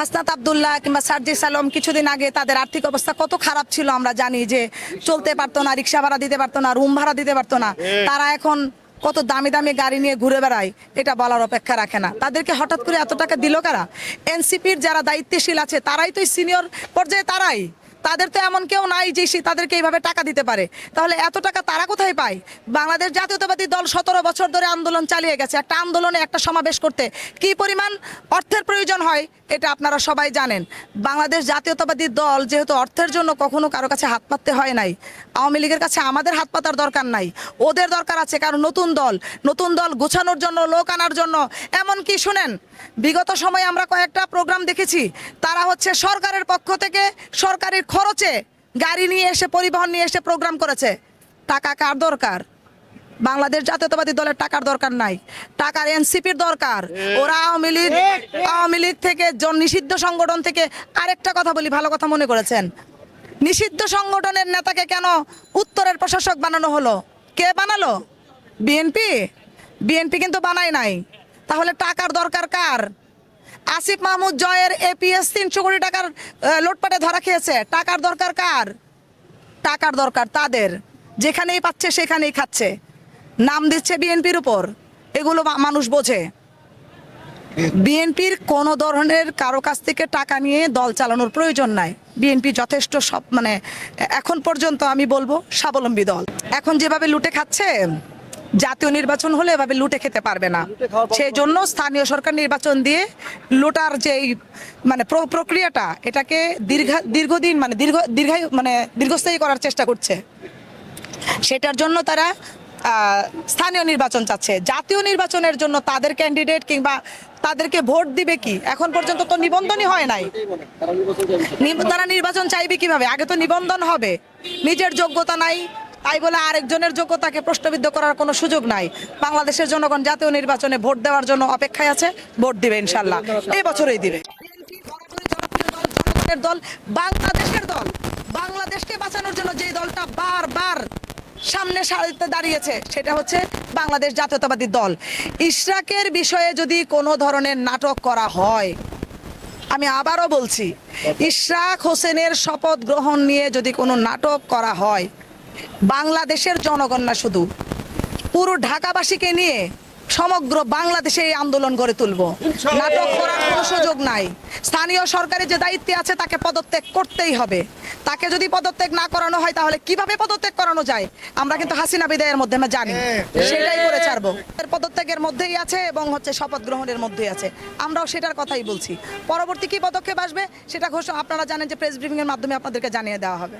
হাসনাত আবদুল্লাহ কিংবা সার্জিস আলম কিছুদিন আগে তাদের আর্থিক অবস্থা কত খারাপ ছিল আমরা জানি যে চলতে পারতো না রিক্সা ভাড়া দিতে পারতো না রুম ভাড়া দিতে পারতো না। তারা এখন কত দামি দামি গাড়ি নিয়ে ঘুরে বেড়ায় এটা বলার অপেক্ষা রাখে না। তাদেরকে হঠাৎ করে এত টাকা দিল কারা? এনসিপির যারা দায়িত্বশীল আছে তারাই তো সিনিয়র পর্যায়ে তারাই। তাদের তো এমন কেউ নাই যে সে তাদেরকে এইভাবে টাকা দিতে পারে। তাহলে এত টাকা তারা কোথায় পায়? বাংলাদেশ জাতীয়তাবাদী দল সতেরো বছর ধরে আন্দোলন চালিয়ে গেছে। একটা আন্দোলনে একটা সমাবেশ করতে কি পরিমাণ অর্থের প্রয়োজন হয়? এটা আপনারা সবাই জানেন। বাংলাদেশ জাতীয়তাবাদী দল যেহেতু অর্থের জন্য কখনো কারও কাছে হাত পাততে হয় নাই, আওয়ামী লীগের কাছে আমাদের হাত পাতার দরকার নাই, ওদের দরকার আছে কারণ নতুন দল নতুন দল গোছানোর জন্য, লোক আনার জন্য। এমন কি শুনেন, বিগত সময়ে আমরা কয়েকটা প্রোগ্রাম দেখেছি, তারা হচ্ছে সরকারের পক্ষ থেকে সরকারের খরচে গাড়ি নিয়ে এসে, পরিবহন নিয়ে এসে প্রোগ্রাম করেছে। টাকা কার দরকার? বাংলাদেশ জাতীয়তাবাদী দলের টাকার দরকার নাই। টাকার এনসিপির দরকার। ওরা আওয়ামী লীগ আওয়ামী লীগ থেকে নিষিদ্ধ সংগঠন থেকে আরেকটা কথা বলি, ভালো কথা মনে করেছেন। নিষিদ্ধ সংগঠনের নেতাকে কেন উত্তরের প্রশাসক বানানো হলো? কে বানালো? বিএনপি? বিএনপি কিন্তু বানায় নাই। তাহলে টাকার দরকার কার? আসিফ মাহমুদ জয়ের এপিএস তিনশো কোটি টাকার লুটপাটে ধরা খেয়েছে। টাকার দরকার কার? টাকার দরকার তাদের। যেখানেই পাচ্ছে সেখানেই খাচ্ছে। নাম দিচ্ছে বিএনপির উপর। এগুলো মানুষ বোঝে। বিএনপির কোনো ধরনের কারও কাছ থেকে টাকা নিয়ে দল চালানোর প্রয়োজন নাই। বিএনপি যথেষ্ট সব মানে এখন পর্যন্ত আমি বলব স্বাবলম্বী দল। এখন যেভাবে লুটে খাচ্ছে জাতীয় নির্বাচন হলে এভাবে লুটে খেতে পারবে না। সেই জন্য স্থানীয় সরকার নির্বাচন দিয়ে লুটার যে এই মানে প্র- প্রক্রিয়াটা এটাকে দীর্ঘ দীর্ঘদিন মানে দীর্ঘ দীর্ঘায়ু মানে দীর্ঘস্থায়ী করার চেষ্টা করছে। সেটার জন্য তারা স্থানীয় নির্বাচন চাচ্ছে। জাতীয় নির্বাচনের জন্য তাদের ক্যান্ডিডেট কিংবা তাদেরকে ভোট দিবে কি? এখন পর্যন্ত তো নিবন্ধনই হয় নাই। তারা নির্বাচন চাইবে কীভাবে? আগে তো নিবন্ধন হবে। নিজের যোগ্যতা নাই, তাই বলে আরেকজনের যোগ্যতাকে প্রশ্নবিদ্ধ করার কোনো সুযোগ নাই। বাংলাদেশের জনগণ জাতীয় নির্বাচনে ভোট দেওয়ার জন্য অপেক্ষায় আছে, ভোট দিবে ইনশাল্লাহ এই বছরই দিবে। দল, বাংলাদেশের দল। বাংলাদেশকে বাঁচানোর জন্য যে দলটা বারবার সামনে সারিতে দাঁড়িয়েছে, সেটা হচ্ছে বাংলাদেশ জাতীয়তাবাদী দল। ইশরাকের বিষয়ে যদি কোনো ধরনের নাটক করা হয়, আমি আবারও বলছি, ইশরাক হোসেনের শপথ গ্রহণ নিয়ে যদি কোনো নাটক করা হয়, বাংলাদেশের জনগণ না শুধু, পুরো ঢাকাবাসীকে নিয়ে সমগ্র বাংলাদেশে এই আন্দোলন গড়ে তুলব। নাটক করার কোনো সুযোগ নাই। স্থানীয় সরকারের যে দায়িত্বে আছে তাকে পদত্যাগ করতেই হবে। তাকে যদি পদত্যাগ না করানো হয় তাহলে কীভাবে পদত্যাগ করানো যায়? আমরা কিন্তু হাসিনা বিদায়ের মধ্যে আমরা জানি। সেটাই করে ছাড়বো। পদত্যাগের মধ্যেই আছে এবং হচ্ছে শপথ গ্রহণের মধ্যেই আছে। আমরাও সেটার কথাই বলছি। পরবর্তী কি পদক্ষেপ আসবে সেটা ঘোষণা আপনারা জানেন যে প্রেস ব্রিফিং এর মাধ্যমে আপনাদেরকে জানিয়ে দেওয়া হবে।